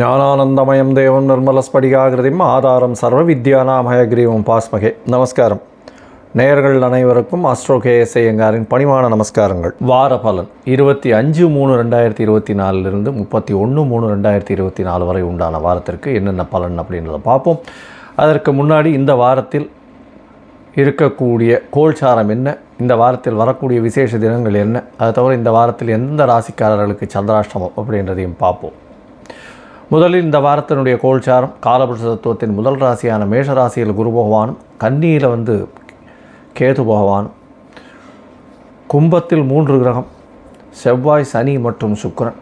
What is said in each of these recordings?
ஞானானந்தமயம் தேவம் நிர்மலஸ்படிகாகிருதிம் ஆதாரம் சர்வ வித்யானாமயக்ரீவம் பாஸ்மகே. நமஸ்காரம். நேயர்கள் அனைவருக்கும் அஸ்ட்ரோ கேஎஸ்ஐ எங்காரின் பணிவான நமஸ்காரங்கள். வார பலன் இருபத்தி அஞ்சு மூணு ரெண்டாயிரத்தி இருபத்தி நாலுலேருந்து முப்பத்தி ஒன்று மூணு ரெண்டாயிரத்தி இருபத்தி நாலு வரை உண்டான வாரத்திற்கு என்னென்ன பலன் அப்படின்றத பார்ப்போம். அதற்கு முன்னாடி இந்த வாரத்தில் இருக்கக்கூடிய கோல்சாரம் என்ன இந்த வாரத்தில் வரக்கூடிய விசேஷ தினங்கள் என்ன அதை தவிர இந்த வாரத்தில் எந்த ராசிக்காரர்களுக்கு சந்திராஷ்டமம் அப்படின்றதையும் பார்ப்போம். முதலில் இந்த வாரத்தினுடைய கோல்சாரம் காலபுருஷ தத்துவத்தின் முதல் ராசியான மேஷ ராசியில் குரு பகவானும் கன்னியில் வந்து கேது பகவானும் கும்பத்தில் மூன்று கிரகம் செவ்வாய் சனி மற்றும் சுக்கரன்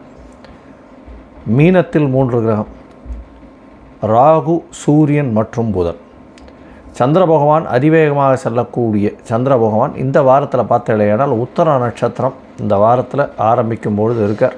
மீனத்தில் மூன்று கிரகம் ராகு சூரியன் மற்றும் புதன். சந்திர பகவான் அதிவேகமாக செல்லக்கூடிய சந்திர பகவான் இந்த வாரத்தில் பார்த்தீங்களேனால் உத்தர நட்சத்திரம் இந்த வாரத்தில் ஆரம்பிக்கும் பொழுது இருக்கார்.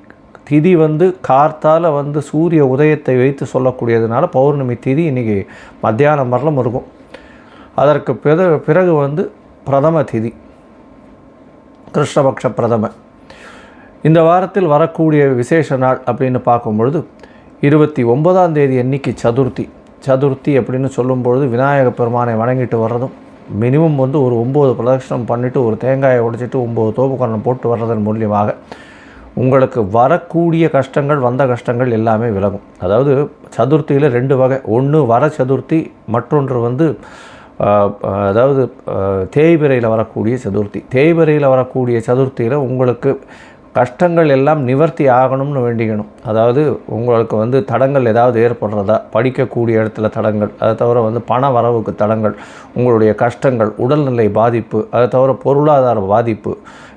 திதி வந்து கார்த்தால் வந்து சூரிய உதயத்தை வைத்து சொல்லக்கூடியதுனால பௌர்ணமி திதி இன்றைக்கி மத்தியானம் வரலும் இருக்கும். அதற்கு பிற பிறகு வந்து பிரதம திதி. கிருஷ்ணபக்ஷ பிரதம. இந்த வாரத்தில் வரக்கூடிய விசேஷ நாள் அப்படின்னு பார்க்கும்பொழுது இருபத்தி ஒன்பதாம் தேதி அன்னைக்கு சதுர்த்தி. சதுர்த்தி அப்படின்னு சொல்லும்பொழுது விநாயக பெருமானை வணங்கிட்டு வர்றதும் மினிமம் வந்து ஒரு ஒம்பது பிரதட்சணம் பண்ணிவிட்டு ஒரு தேங்காயை உடைச்சிட்டு ஒம்பது தோப்புக்கரணம் போட்டு வர்றதன் மூலியமாக உங்களுக்கு வரக்கூடிய கஷ்டங்கள் வந்த கஷ்டங்கள் எல்லாமே விலகும். அதாவது சதுர்த்தியில் ரெண்டு வகை. ஒன்று வர சதுர்த்தி மற்றொன்று வந்து அதாவது தேய்பிரையில் வரக்கூடிய சதுர்த்தி. தேய்பிரையில் வரக்கூடிய சதுர்த்தியில் உங்களுக்கு கஷ்டங்கள் எல்லாம் நிவர்த்தி ஆகணும்னு வேண்டிக்கணும். அதாவது உங்களுக்கு வந்து தடங்கள் ஏதாவது ஏற்படுறதா? படிக்கக்கூடிய இடத்துல தடங்கள். அதை தவிர வந்து பண வரவுக்கு தடங்கள். உங்களுடைய கஷ்டங்கள் உடல்நிலை பாதிப்பு. அதை தவிர பொருளாதார பாதிப்பு.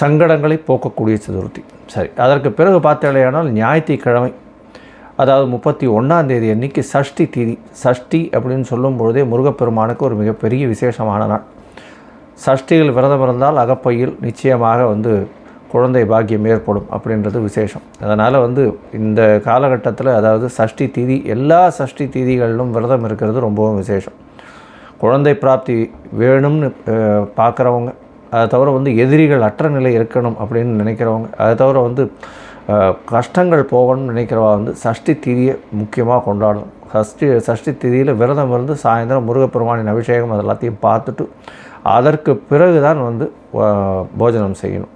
சங்கடங்களை போக்கக்கூடிய சதுர்த்தி. சரி அதற்கு பிறகு பார்த்தேனால் ஞாயிற்றுக்கிழமை அதாவது முப்பத்தி ஒன்றாம் தேதி அன்னைக்கு சஷ்டி திதி. சஷ்டி அப்படின்னு சொல்லும் பொழுதே முருகப்பெருமானுக்கு ஒரு மிகப்பெரிய விசேஷமான நாள். சஷ்டியில் விரதம் இருந்தால் அகப்பையில் நிச்சயமாக வந்து குழந்தை பாக்கியம் ஏற்படும் அப்படின்றது விசேஷம். அதனால் வந்து இந்த காலகட்டத்தில் அதாவது சஷ்டி திதி எல்லா சஷ்டி திதிகளிலும் விரதம் இருக்கிறது ரொம்பவும் விசேஷம். குழந்தை பிராப்தி வேணும்னு பார்க்குறவங்க அதை தவிர வந்து எதிரிகள் அற்ற நிலை இருக்கணும் அப்படின்னு நினைக்கிறவங்க அதை தவிர வந்து கஷ்டங்கள் போகணும்னு நினைக்கிறவா வந்து சஷ்டி திதியை முக்கியமாக கொண்டாடணும். சஷ்டி சஷ்டி திதியில் விரதம் இருந்து சாயந்தரம் முருகப்பெருமானின் அபிஷேகம் அது எல்லாத்தையும் பார்த்துட்டு அதற்கு பிறகு தான் வந்து போஜனம் செய்யணும்.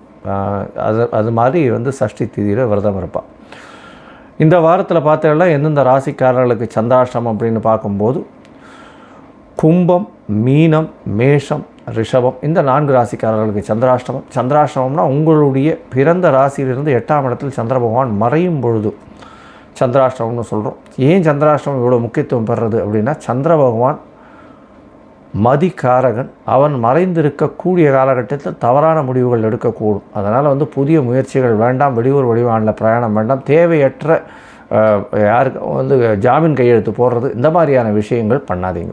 அது அது மாதிரி வந்து சஷ்டி திதியில் விரதம் இருப்பாள் இந்த வாரத்தில் பார்த்தீங்கன்னா எந்தெந்த ராசிக்காரர்களுக்கு சந்திராஷ்டிரம் அப்படின்னு பார்க்கும்போது கும்பம் மீனம் மேஷம் ரிஷபம். இந்த நான்கு ராசிக்காரர்களுக்கு சந்திராஷ்டமம். சந்திராஷ்டமம்னா உங்களுடைய பிறந்த ராசியிலிருந்து எட்டாம் இடத்தில் சந்திர பகவான் மறையும் பொழுது. சந்திராஷ்டமம்னு சொல்கிறோம் ஏன் சந்திராஷ்டமம் இவ்வளோ முக்கியத்துவம் பெறுறது அப்படின்னா சந்திர பகவான் மதிக்காரகன். அவன் மறைந்திருக்கக்கூடிய காலகட்டத்தில் தவறான முடிவுகள் எடுக்கக்கூடும். அதனால் வந்து புதிய முயற்சிகள் வேண்டாம் வெளியூர் வடிவானில் பிரயாணம் வேண்டாம். தேவையற்ற யாருக்கு வந்து ஜாமீன் கையெழுத்து போடுறது இந்த மாதிரியான விஷயங்கள் பண்ணாதீங்க.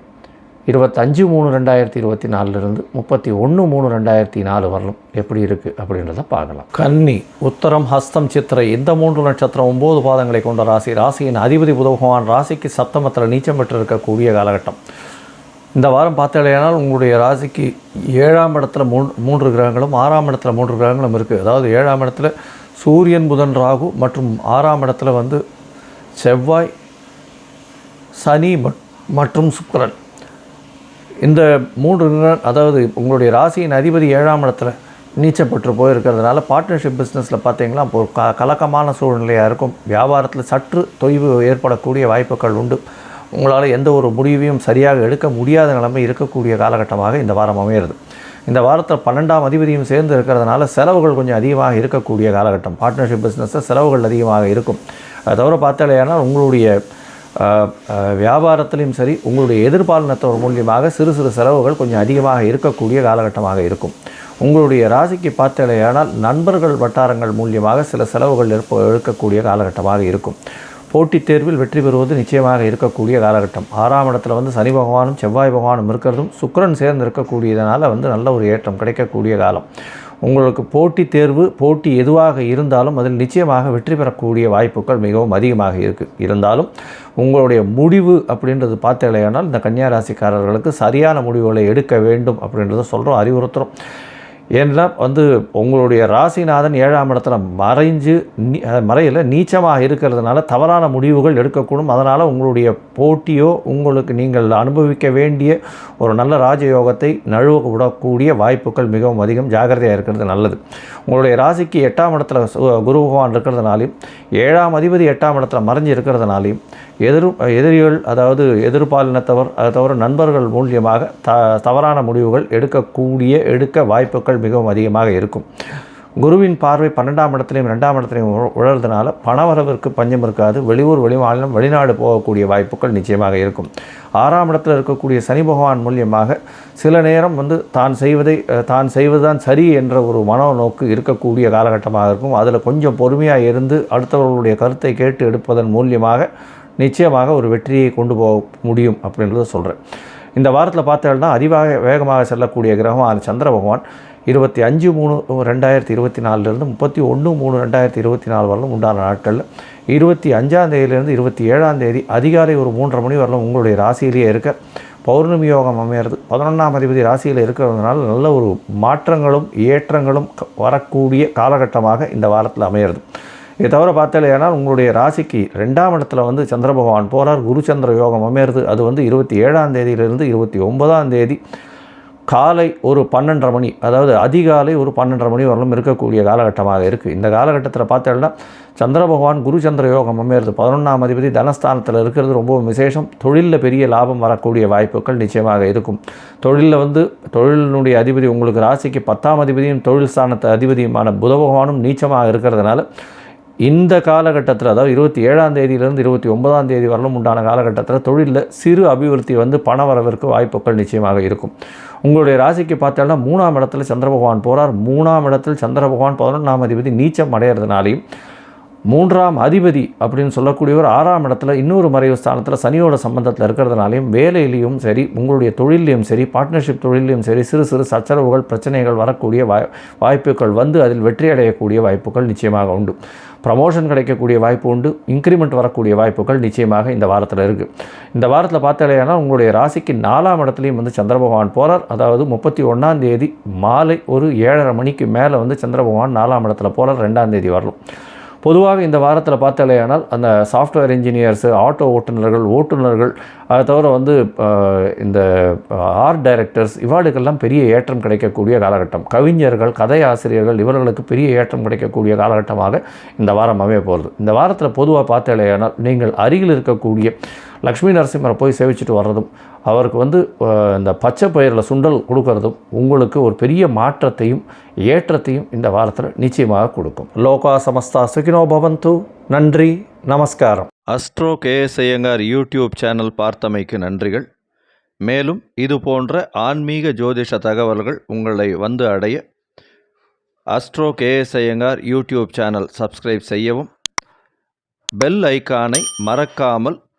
இருபத்தஞ்சு மூணு ரெண்டாயிரத்தி இருபத்தி நாலுலேருந்து முப்பத்தி ஒன்று மூணு ரெண்டாயிரத்தி நாலு வரலும் எப்படி இருக்குது அப்படின்றத பார்க்கலாம். கன்னி உத்தரம் ஹஸ்தம் சித்திரை இந்த மூன்று நட்சத்திரம் ஒம்பது பாதங்களை கொண்ட ராசி. ராசியின் அதிபதி புத ராசிக்கு சப்தமத்தில் நீச்சம் பெற்று இருக்கக்கூடிய காலகட்டம். இந்த வாரம் பார்த்தாலேயானால் உங்களுடைய ராசிக்கு ஏழாம் இடத்துல மூணு மூன்று கிரகங்களும் ஆறாம் இடத்துல மூன்று கிரகங்களும் இருக்குது அதாவது ஏழாம் இடத்துல சூரியன் புதன் ராகு மற்றும் ஆறாம் இடத்துல வந்து செவ்வாய் சனி மற்றும் சுக்கரன். இந்த மூன்று அதாவது உங்களுடைய ராசியின் அதிபதி ஏழாம் இடத்துல நீச்சப்பட்டு போயிருக்கிறதுனால பார்ட்னர்ஷிப் பிஸ்னஸில் பார்த்தீங்கன்னா இப்போ க கலக்கமான சூழ்நிலையாக இருக்கும். வியாபாரத்தில் சற்று தொய்வு ஏற்படக்கூடிய வாய்ப்புகள் உண்டு. உங்களால் எந்த ஒரு முடிவையும் சரியாக எடுக்க முடியாத நிலைமை இருக்கக்கூடிய காலகட்டமாக இந்த வாரம் அமையிறது. இந்த வாரத்தில் பன்னெண்டாம் அதிபதியும் சேர்ந்து இருக்கிறதுனால செலவுகள் கொஞ்சம் அதிகமாக இருக்கக்கூடிய காலகட்டம். பார்ட்னர்ஷிப் பிஸ்னஸில் செலவுகள் அதிகமாக இருக்கும். அதை தவிர பார்த்தாலேயானால் உங்களுடைய வியாபாரத்திலையும் சரி உங்களுடைய எதிர்பாலினத்தவர் மூலியமாக சிறு சிறு செலவுகள் கொஞ்சம் அதிகமாக இருக்கக்கூடிய காலகட்டமாக இருக்கும். உங்களுடைய ராசிக்கு பார்த்தாலேயானால் நண்பர்கள் வட்டாரங்கள் மூலியமாக சில செலவுகள் இருப்ப இருக்கக்கூடிய காலகட்டமாக இருக்கும். போட்டித் தேர்வில் வெற்றி பெறுவது நிச்சயமாக இருக்கக்கூடிய காலகட்டம். ஆறாம் இடத்துல வந்து சனி பகவானும் செவ்வாய் பகவானும் இருக்கிறதும் சுக்கிரன் சேர்ந்து இருக்கக்கூடியதனால வந்து நல்ல ஒரு ஏற்றம் கிடைக்கக்கூடிய காலம். உங்களுக்கு போட்டித் தேர்வு போட்டி எதுவாக இருந்தாலும் அதில் நிச்சயமாக வெற்றி பெறக்கூடிய வாய்ப்புகள் மிகவும் அதிகமாக இருக்குது இருந்தாலும் உங்களுடைய முடிவு அப்படின்றது பார்த்தீங்களேனால் இந்த கன்னியா ராசிக்காரர்களுக்கு சரியான முடிவுகளை எடுக்க வேண்டும் அப்படின்றத சொல்கிறோம் அறிவுறுத்துகிறோம் ஏன்னா வந்து உங்களுடைய ராசிநாதன் ஏழாம் இடத்துல மறைஞ்சு நீ மறையில் நீச்சமாக இருக்கிறதுனால தவறான முடிவுகள் எடுக்கக்கூடும். அதனால் உங்களுடைய போட்டியோ உங்களுக்கு நீங்கள் அனுபவிக்க வேண்டிய ஒரு நல்ல ராஜயோகத்தை நழுவ விடக்கூடிய வாய்ப்புகள் மிகவும் அதிகம். ஜாகிரதையாக இருக்கிறது நல்லது. உங்களுடைய ராசிக்கு எட்டாம் இடத்துல சு- குரு பகவான் இருக்கிறதுனாலையும் ஏழாம் அதிபதி எட்டாம் இடத்துல மறைஞ்சு இருக்கிறதுனாலையும் எதிர் எதிரிகள் அதாவது எதிர்பாலினத்தவர் அதை தவிர நண்பர்கள் மூலியமாக த தவறான முடிவுகள் எடுக்கக்கூடிய எடுக்க வாய்ப்புகள் மிகவும் அதிகமாக இருக்கும். குருவின் பார்வை பன்னெண்டாம் இடத்துலையும் ரெண்டாம் இடத்துலையும் உழறதுனால பணவரவிற்கு பஞ்சம் இருக்காது. வெளியூர் வெளிமாநிலம் வெளிநாடு போகக்கூடிய வாய்ப்புகள் நிச்சயமாக இருக்கும். ஆறாம் இடத்தில் இருக்கக்கூடிய சனி பகவான் மூலியமாக சில நேரம் வந்து தான் செய்வதை தான் செய்வதுதான் சரி என்ற ஒரு மனோநோக்கு இருக்கக்கூடிய காலகட்டமாக இருக்கும். அதில் கொஞ்சம் பொறுமையாக இருந்து அடுத்தவர்களுடைய கருத்தை கேட்டு எடுப்பதன் மூலியமாக நிச்சயமாக ஒரு வெற்றியை கொண்டு போக முடியும் அப்படின்றத சொல்கிறேன் இந்த வாரத்தில் பார்த்தோம்னா அதிவாக வேகமாக செல்லக்கூடிய கிரகமான சந்திர பகவான் இருபத்தி அஞ்சு மூணு ரெண்டாயிரத்தி இருபத்தி நாலுலேருந்து முப்பத்தி ஒன்று மூணு ரெண்டாயிரத்தி இருபத்தி நாலு வரலும் உண்டான நாட்களில் இருபத்தி அஞ்சாம் தேதியிலேருந்து இருபத்தி ஏழாம் தேதி அதிகாலை ஒரு மூன்றரை மணி வரலும் உங்களுடைய ராசியிலேயே இருக்க. பௌர்ணமி யோகம் அமையிறது. பதினொன்றாம் அதிபதி ராசியில் இருக்கிறதுனால நல்ல ஒரு மாற்றங்களும் ஏற்றங்களும் வரக்கூடிய காலகட்டமாக இந்த வாரத்தில் அமையிறது. இதை தவிர பார்த்தாலேனால் உங்களுடைய ராசிக்கு ரெண்டாம் இடத்துல வந்து சந்திர பகவான் போகிறார் குருச்சந்திர யோகம் அமையிறது அது வந்து இருபத்தி ஏழாம் தேதியிலிருந்து இருபத்தி ஒன்பதாம் தேதி காலை ஒரு பன்னெண்டரை மணி அதாவது அதிகாலை ஒரு பன்னெண்டரை மணி வரலும் இருக்கக்கூடிய காலகட்டமாக இருக்குது இந்த காலகட்டத்தில் பார்த்தோம்னா சந்திர பகவான் குரு சந்திர யோகம் அமையிறது பதினொன்றாம் அதிபதி தனஸ்தானத்தில் இருக்கிறது ரொம்ப விசேஷம். தொழிலில் பெரிய லாபம் வரக்கூடிய வாய்ப்புகள் நிச்சயமாக இருக்கும். தொழிலில் வந்து தொழிலினுடைய அதிபதி உங்களுக்கு ராசிக்கு பத்தாம் அதிபதியும் தொழில் ஸ்தானத்து அதிபதியுமான புத பகவானும் நீச்சமாக இருக்கிறதுனால இந்த காலகட்டத்தில் அதாவது இருபத்தி ஏழாம் தேதியிலிருந்து இருபத்தி ஒன்பதாம் தேதி வரலும் உண்டான காலகட்டத்தில் தொழிலில் சிறு அபிவிருத்தி வந்து பண வரவிற்கு வாய்ப்புகள் நிச்சயமாக இருக்கும். உங்களுடைய ராசிக்கு பார்த்தோம்னா மூணாம் இடத்துல சந்திர பகவான் போகிறார் மூணாம் இடத்தில் சந்திர பகவான் பதினொன்றாம் அதிபதி நீச்சம் அடையிறதுனாலையும் மூன்றாம் அதிபதி அப்படின்னு சொல்லக்கூடியவர் ஆறாம் இடத்துல இன்னொரு மறைவு ஸ்தானத்தில் சனியோட சம்பந்தத்தில் இருக்கிறதுனாலையும் வேலையிலையும் சரி உங்களுடைய தொழிலையும் சரி பார்ட்னர்ஷிப் தொழிலையும் சரி சிறு சிறு சச்சரவுகள் பிரச்சனைகள் வரக்கூடிய வாய் வாய்ப்புகள் வந்து அதில் வெற்றி அடையக்கூடிய வாய்ப்புகள் நிச்சயமாக உண்டு. ப்ரமோஷன் கிடைக்கக்கூடிய வாய்ப்பு உண்டு இன்க்ரிமெண்ட் வரக்கூடிய வாய்ப்புகள் நிச்சயமாக இந்த வாரத்தில் இருக்குது இந்த வாரத்தில் பார்த்தாலேனா உங்களுடைய ராசிக்கு நாலாம் இடத்துலையும் வந்து சந்திர பகவான் போகிறார் அதாவது முப்பத்தி ஒன்றாம் தேதி மாலை ஒரு ஏழரை மணிக்கு மேலே வந்து சந்திர பகவான் நாலாம் இடத்துல போகிறார் ரெண்டாம் தேதி வரலாம். பொதுவாக இந்த வாரத்தில் பார்த்தாலேயானால் அந்த சாஃப்ட்வேர் இன்ஜினியர்ஸு ஆட்டோ ஓட்டுநர்கள் ஓட்டுநர்கள் அதை தவிர வந்து இந்த ஆர்ட் டைரக்டர்ஸ் இவாளுக்கெல்லாம் பெரிய ஏற்றம் கிடைக்கக்கூடிய காலகட்டம். கவிஞர்கள் கதை ஆசிரியர்கள் இவர்களுக்கு பெரிய ஏற்றம் கிடைக்கக்கூடிய காலகட்டமாக இந்த வாரம் அமைய போகிறது இந்த வாரத்தில் பொதுவாக பார்த்தாலேயானால் நீங்கள் அருகில் இருக்கக்கூடிய லக்ஷ்மி நரசிம்மரை போய் சேவிச்சுட்டு வர்றதும் அவருக்கு வந்து இந்த பச்சை பயிரில் சுண்டல் கொடுக்கறதும் உங்களுக்கு ஒரு பெரிய மாற்றத்தையும் ஏற்றத்தையும் இந்த வாரத்தில் நிச்சயமாக கொடுக்கும். லோகா சமஸ்தா சுகினோ பவந்து. நன்றி நமஸ்காரம். Astro KS Iyengar YouTube channel பார்த்தமைக்கு நன்றிகள். மேலும் இது போன்ற ஆன்மீக ஜோதிஷ தகவல்கள் உங்களை வந்து அடைய astro KS Iyengar YouTube channel subscribe செய்யவும் பெல் ஐகானை மறக்காமல்